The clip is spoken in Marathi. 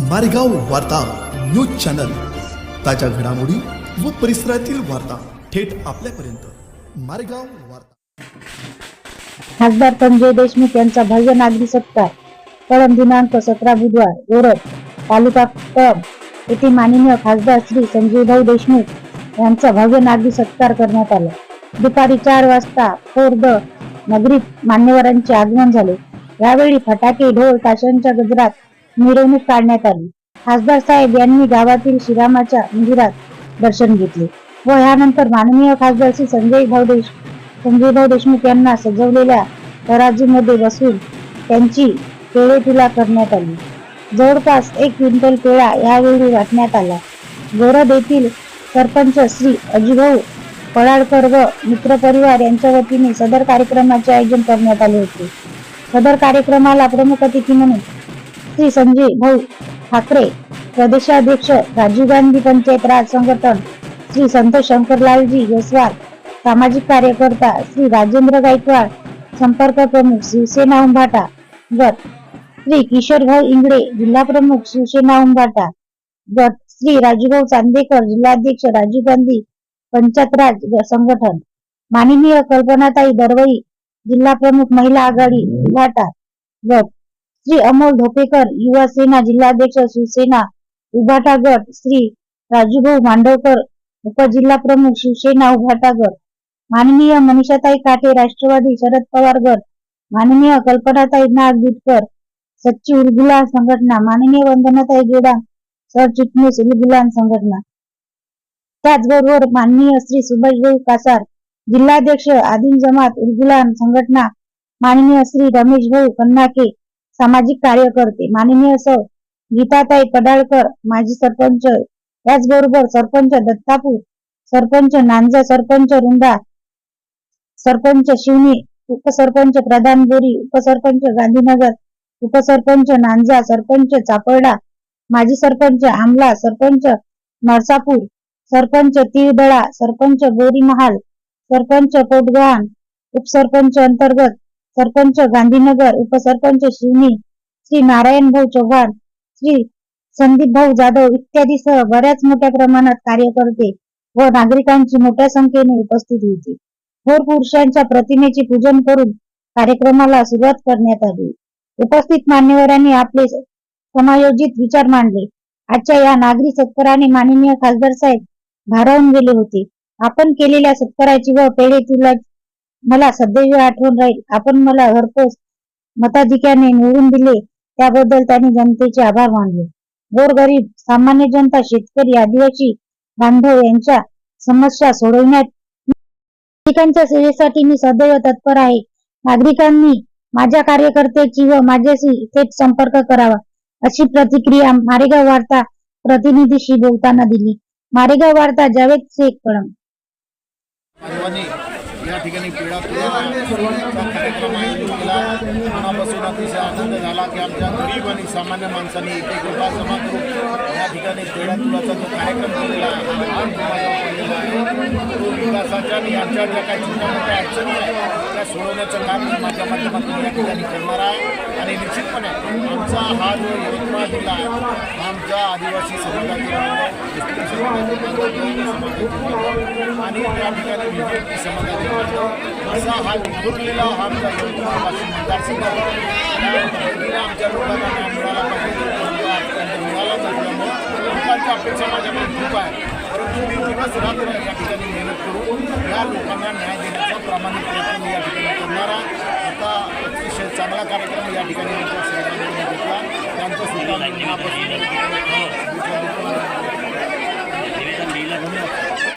मारेगाव वार्ता न्यूज चॅनल. ताज्या घडामोडी व परिसरातील वार्ता थेट आपल्यापर्यंत. मारेगाव वार्ता. खासदार संजय देशमुख यांचा भव्य नागरी सत्कार. कळम दिनांक सतरा बुधवार ओरड तालुका कळम येथे माननीय खासदार श्री संजयभाऊ देशमुख यांचा भव्य नागरी सत्कार करण्यात आला. दुपारी चार वाजता खोर्द नगरीत मान्यवरांचे आगमन झाले. यावेळी फटाके ढोल ताशांच्या गजरात मिरवणूक काढण्यात आली. खासदार साहेब यांनी गावातील श्रीरामाच्या मंदिरात दर्शन घेतले व यानंतर माननीय खासदार श्री संजय भाऊ देश संजय भाऊ देशमुख यांना सजवलेल्या तराजूमध्ये बसून त्यांची पेढे तुला करण्यात आली. जवळपास एक क्विंटल पेळा यावेळी वाटण्यात आला. गोरद येथील सरपंच श्री अजिभाऊ पळाडकर व मित्रपरिवार यांच्या वतीने सदर कार्यक्रमाचे आयोजन करण्यात आले होते. सदर कार्यक्रमाला प्रमुख अतिथी म्हणून श्री संजय भाऊ ठाकरे प्रदेशाध्यक्ष राजीव गांधी पंचायत राज संघटन श्री संतोष शंकरलालजी जयस्वाल सामाजिक कार्यकर्ता श्री राजेंद्र गायकवाड संपर्क प्रमुख शिवसेना उंभाटा गट श्री किशोरभाऊ इंगळे जिल्हा प्रमुख शिवसेना उंभाटा गट श्री राजूभाऊ चांदेकर जिल्हाध्यक्ष राजीव गांधी पंचायत राज संघटन माननीय कल्पनाताई दरवई जिल्हा प्रमुख महिला आघाडी उभाटा गट श्री अमोल धोपेकर युवा सेना जिल्हाध्यक्ष शिवसेना उभाटा गट श्री राजूभाऊ मांडवकर उपजिल्हा प्रमुख शिवसेना उभाटा गट माननीय मनीषाताई काटे राष्ट्रवादी शरद पवार गट. माननीय कल्पनाताई नाग बिटकर सच्ची उलगुलान संघटना. माननीय वंदनाताई गेडा सरचिटणीस उलगुलान संघटना. त्याचबरोबर माननीय श्री सुभाषभाऊ कासार जिल्हाध्यक्ष आदिम जमात उलगुलान संघटना. माननीय श्री रमेश भाऊ कन्नाके सामाजिक कार्यकर्ते माननीय सौ गीताताई पडाळकर माजी सरपंच त्याचबरोबर सरपंच दत्तापूर सरपंच नांजा सरपंच रुंदा सरपंच शिवनी उपसरपंच प्रधान बोरी उपसरपंच गांधीनगर उपसरपंच नांजा सरपंच चापर्डा माजी सरपंच आमला सरपंच नरसापूर सरपंच तिळदळा सरपंच गोरी महाल सरपंच कोटगव्हाण उपसरपंच अंतर्गत सरपंच गांधीनगर उपसरपंच शिवनी श्री नारायण भाऊ चव्हाण श्री संदीप भाऊ जाधव इत्यादी सह बऱ्याच मोठ्या प्रमाणात कार्यकर्ते व नागरिकांची मोठ्या संख्येने उपस्थिती होती. थोर पुरुषांच्या प्रतिमेचे पूजन करून कार्यक्रमाला सुरुवात करण्यात आली. उपस्थित मान्यवरांनी आपले समायोजित विचार मांडले. आजच्या या नागरी सत्काराने माननीय खासदार साहेब भारावून गेले होते. आपण केलेल्या सत्काराची व पेढे तुला मला सदैव आठवण राहील. आपण मला घरपोच मताधिक्याने निवडून दिले त्याबद्दल त्यांनी जनतेचे आभार मानले. गोरगरीब सामान्य जनता शेतकरी आदिवासी बांधव यांच्या समस्या सोडवण्यात नागरिकांच्या सेवेसाठी मी सदैव तत्पर आहे. नागरिकांनी माझ्या कार्यकर्त्याची व माझ्याशी थेट संपर्क करावा अशी प्रतिक्रिया मारेगाव वार्ता प्रतिनिधीशी बोलताना दिली. मारेगाव वार्ता जावेद शेख कळम ठिकाणी पेढा तुला कार्यक्रम आयोजित केला मनापासून अतिशय आनंद झाला की आमच्या गरीब आणि सामान्य माणसांनी एक एक रुपया जमा करून या ठिकाणी पेढा तुलाचा जो कार्यक्रम केलेला आहे तो विकासाच्या आणि यांच्या ज्या काही छोट्या मोठ्या अडचणी आहेत त्या सोडवण्याचं काम मी माझ्या माध्यमातून या ठिकाणी करणार आहे. आणि निश्चितपणे आमचा हा जो यवतमाळ जिल्हा आहे आमच्या आदिवासी समाजातील बांधव मुस्लिम समाजातील बांधव जैन समाजातील बांधव आणि त्या ठिकाणी बीजेपी समाजातील बांधव असा हा विखुरलेला हा आमचा यवतमाळ वाशिम मतदारसंघ आहे. त्या पद्धतीने आमच्या लोकांना न्याय मिळाला पाहिजे तो आजपर्यंत मिळालाच असल्यामुळं लोकांच्या अपेक्षा माझ्याकडे खूप आहे परंतु मी दिवस रात्र या ठिकाणी मेहनत करून या लोकांना न्याय देण्याचा प्रामाणिक प्रयत्न मी या ठिकाणी करणार आहे आता अतिशय चांगला कार्यक्रम या ठिकाणी आमच्या सहकार्याने घेतला त्यांचं सुद्धा